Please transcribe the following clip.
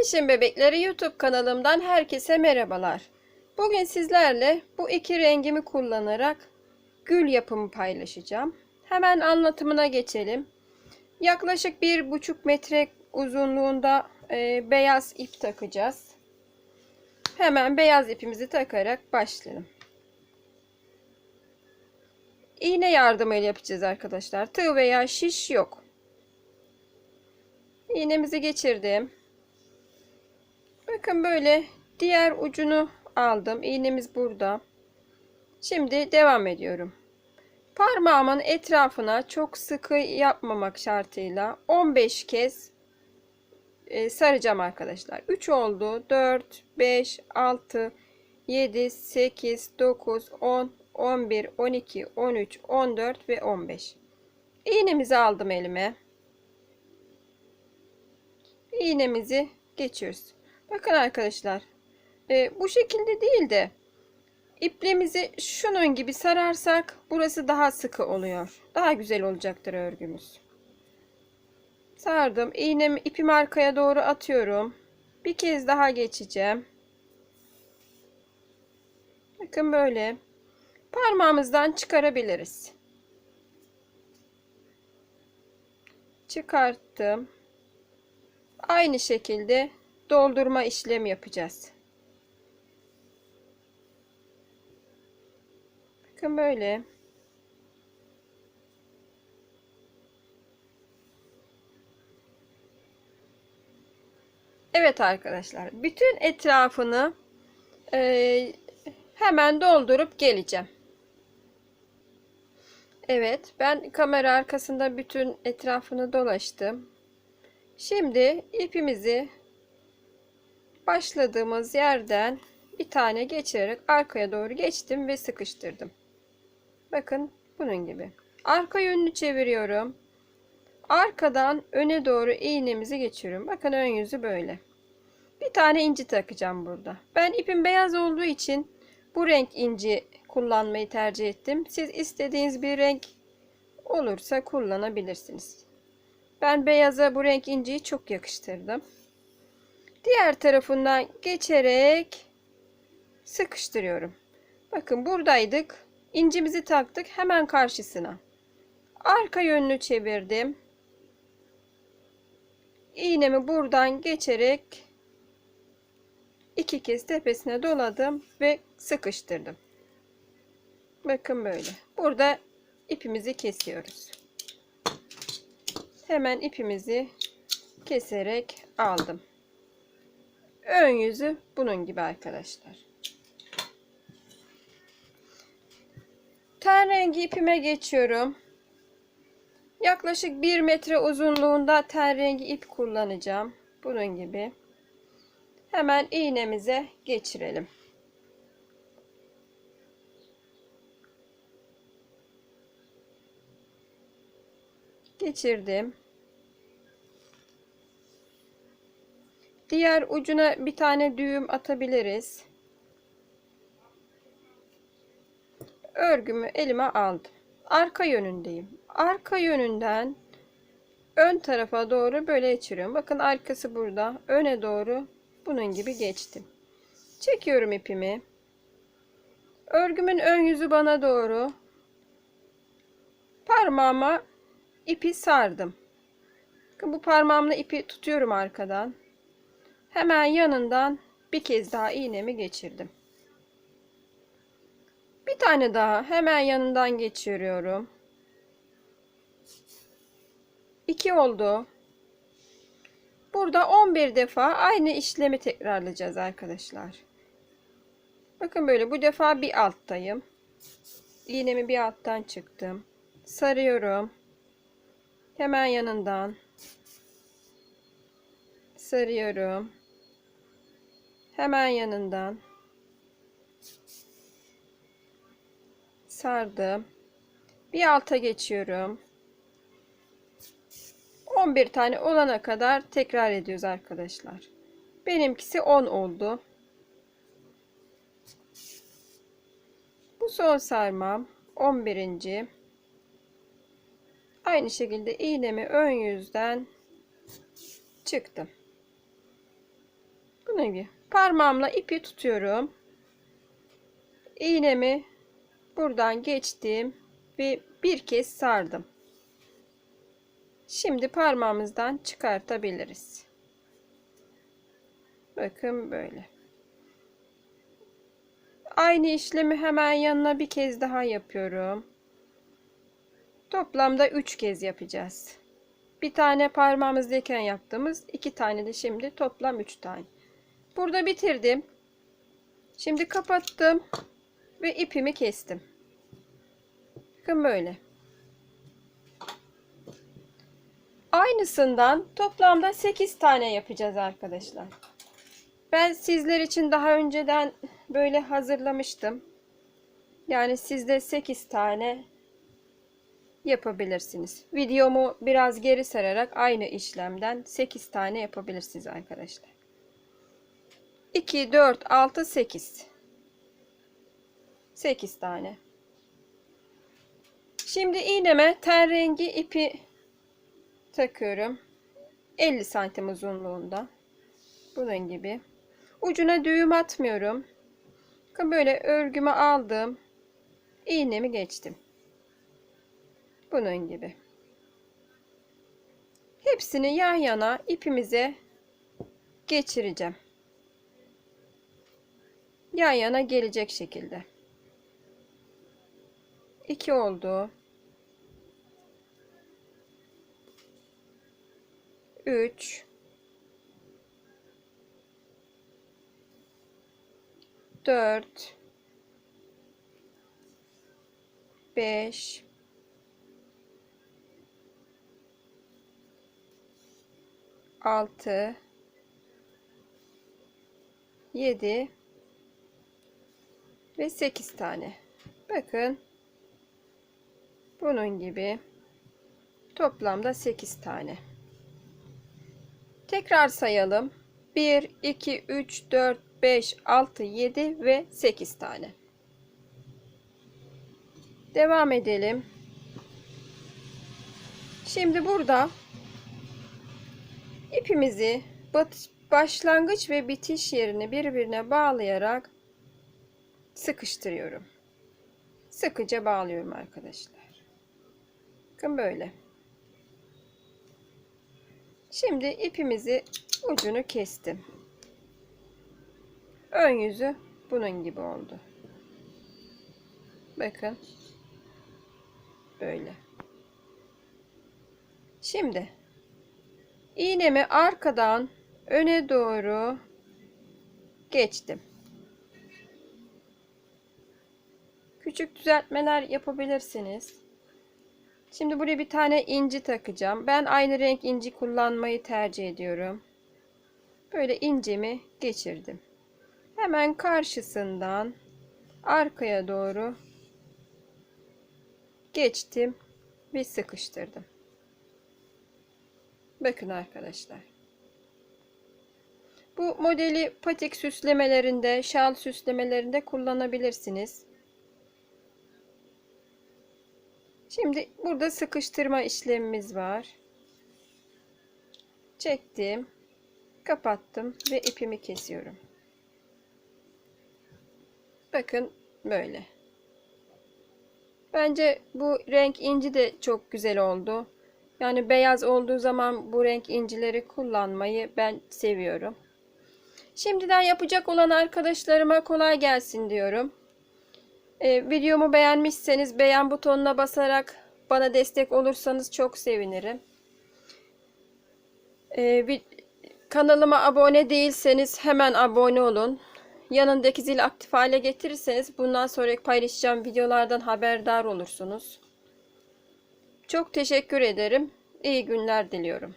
İletişim Bebekleri YouTube kanalımdan herkese merhabalar. Bugün sizlerle bu iki rengimi kullanarak gül yapımı paylaşacağım. Hemen anlatımına geçelim. Yaklaşık bir buçuk metre uzunluğunda e, beyaz ip takacağız. Hemen beyaz ipimizi takarak başlayalım. İğne yardımıyla yapacağız arkadaşlar. Tığ veya şiş yok. İğnemizi geçirdim. Bakın böyle diğer ucunu aldım. İğnemiz burada. Şimdi devam ediyorum. Parmağımın etrafına çok sıkı yapmamak şartıyla 15 kez e, saracağım arkadaşlar. 3 oldu. 4, 5, 6, 7, 8, 9, 10, 11, 12, 13, 14 ve 15. İğnemizi aldım elime. İğnemizi geçiyoruz. Bakın arkadaşlar. E, bu şekilde değil de ipliğimizi şunun gibi sararsak burası daha sıkı oluyor. Daha güzel olacaktır örgümüz. Sardım. İğnemi ipimi arkaya doğru atıyorum. Bir kez daha geçeceğim. Bakın böyle. Parmağımızdan çıkarabiliriz. Çıkarttım. Aynı şekilde doldurma işlemi yapacağız. Bakın böyle. Evet arkadaşlar. Bütün etrafını e, hemen doldurup geleceğim. Evet. Ben kamera arkasında bütün etrafını dolaştım. Şimdi ipimizi başladığımız yerden bir tane geçirerek arkaya doğru geçtim ve sıkıştırdım. Bakın bunun gibi. Arka yönünü çeviriyorum. Arkadan öne doğru iğnemizi geçiriyorum. Bakın ön yüzü böyle. Bir tane inci takacağım burada. Ben ipim beyaz olduğu için bu renk inci kullanmayı tercih ettim. Siz istediğiniz bir renk olursa kullanabilirsiniz. Ben beyaza bu renk inciyi çok yakıştırdım. Diğer tarafından geçerek sıkıştırıyorum. Bakın buradaydık. İncimizi taktık hemen karşısına. Arka yönünü çevirdim. İğnemi buradan geçerek iki kez tepesine doladım ve sıkıştırdım. Bakın böyle. Burada ipimizi kesiyoruz. Hemen ipimizi keserek aldım. Ön yüzü bunun gibi arkadaşlar. Ten rengi ipime geçiyorum. Yaklaşık 1 metre uzunluğunda ten rengi ip kullanacağım. Bunun gibi. Hemen iğnemize geçirelim. Geçirdim. Diğer ucuna bir tane düğüm atabiliriz. Örgümü elime aldım. Arka yönündeyim. Arka yönünden ön tarafa doğru böyle geçiriyorum. Bakın arkası burada. Öne doğru bunun gibi geçtim. Çekiyorum ipimi. Örgümün ön yüzü bana doğru. Parmağıma ipi sardım. Bu parmağımla ipi tutuyorum arkadan. Hemen yanından bir kez daha iğnemi geçirdim. Bir tane daha hemen yanından geçiriyorum. İki oldu. Burada 11 defa aynı işlemi tekrarlayacağız arkadaşlar. Bakın böyle bu defa bir alttayım. İğnemi bir alttan çıktım. Sarıyorum. Hemen yanından sarıyorum. Hemen yanından sardım. Bir alta geçiyorum. 11 tane olana kadar tekrar ediyoruz arkadaşlar. Benimkisi 10 oldu. Bu son sarmam 11. Aynı şekilde iğnemi ön yüzden çıktım. Bunun gibi. Parmağımla ipi tutuyorum. İğnemi buradan geçtim ve bir kez sardım. Şimdi parmağımızdan çıkartabiliriz. Bakın böyle. Aynı işlemi hemen yanına bir kez daha yapıyorum. Toplamda 3 kez yapacağız. Bir tane parmağımızdayken yaptığımız iki tane de şimdi toplam 3 tane. Burada bitirdim. Şimdi kapattım ve ipimi kestim. Bakın böyle. Aynısından toplamda 8 tane yapacağız arkadaşlar. Ben sizler için daha önceden böyle hazırlamıştım. Yani siz de 8 tane yapabilirsiniz. Videomu biraz geri sararak aynı işlemden 8 tane yapabilirsiniz arkadaşlar. 2, 4, 6, 8. 8 tane. Şimdi iğneme ten rengi ipi takıyorum. 50 santim uzunluğunda. Bunun gibi. Ucuna düğüm atmıyorum. Böyle örgümü aldım. İğnemi geçtim. Bunun gibi. Hepsini yan yana ipimize geçireceğim. Yan yana gelecek şekilde. 2 oldu. 3 4 5 6 7 ve 8 tane. Bakın bunun gibi toplamda 8 tane. Tekrar sayalım. 1 2 3 4 5 6 7 ve 8 tane. Devam edelim. Şimdi burada ipimizi başlangıç ve bitiş yerini birbirine bağlayarak sıkıştırıyorum. Sıkıca bağlıyorum arkadaşlar. Bakın böyle. Şimdi ipimizi ucunu kestim. Ön yüzü bunun gibi oldu. Bakın. Böyle. Şimdi iğnemi arkadan öne doğru geçtim. Küçük düzeltmeler yapabilirsiniz. Şimdi buraya bir tane inci takacağım. Ben aynı renk inci kullanmayı tercih ediyorum. Böyle incimi geçirdim. Hemen karşısından arkaya doğru geçtim ve sıkıştırdım. Bakın arkadaşlar. Bu modeli patik süslemelerinde, şal süslemelerinde kullanabilirsiniz. Şimdi burada sıkıştırma işlemimiz var. Çektim, kapattım ve ipimi kesiyorum. Bakın böyle. Bence bu renk inci de çok güzel oldu. Yani beyaz olduğu zaman bu renk incileri kullanmayı ben seviyorum. Şimdiden yapacak olan arkadaşlarıma kolay gelsin diyorum. Ee, videomu beğenmişseniz beğen butonuna basarak bana destek olursanız çok sevinirim. Ee, bir, kanalıma abone değilseniz hemen abone olun. Yanındaki zil aktif hale getirirseniz bundan sonraki paylaşacağım videolardan haberdar olursunuz. Çok teşekkür ederim. İyi günler diliyorum.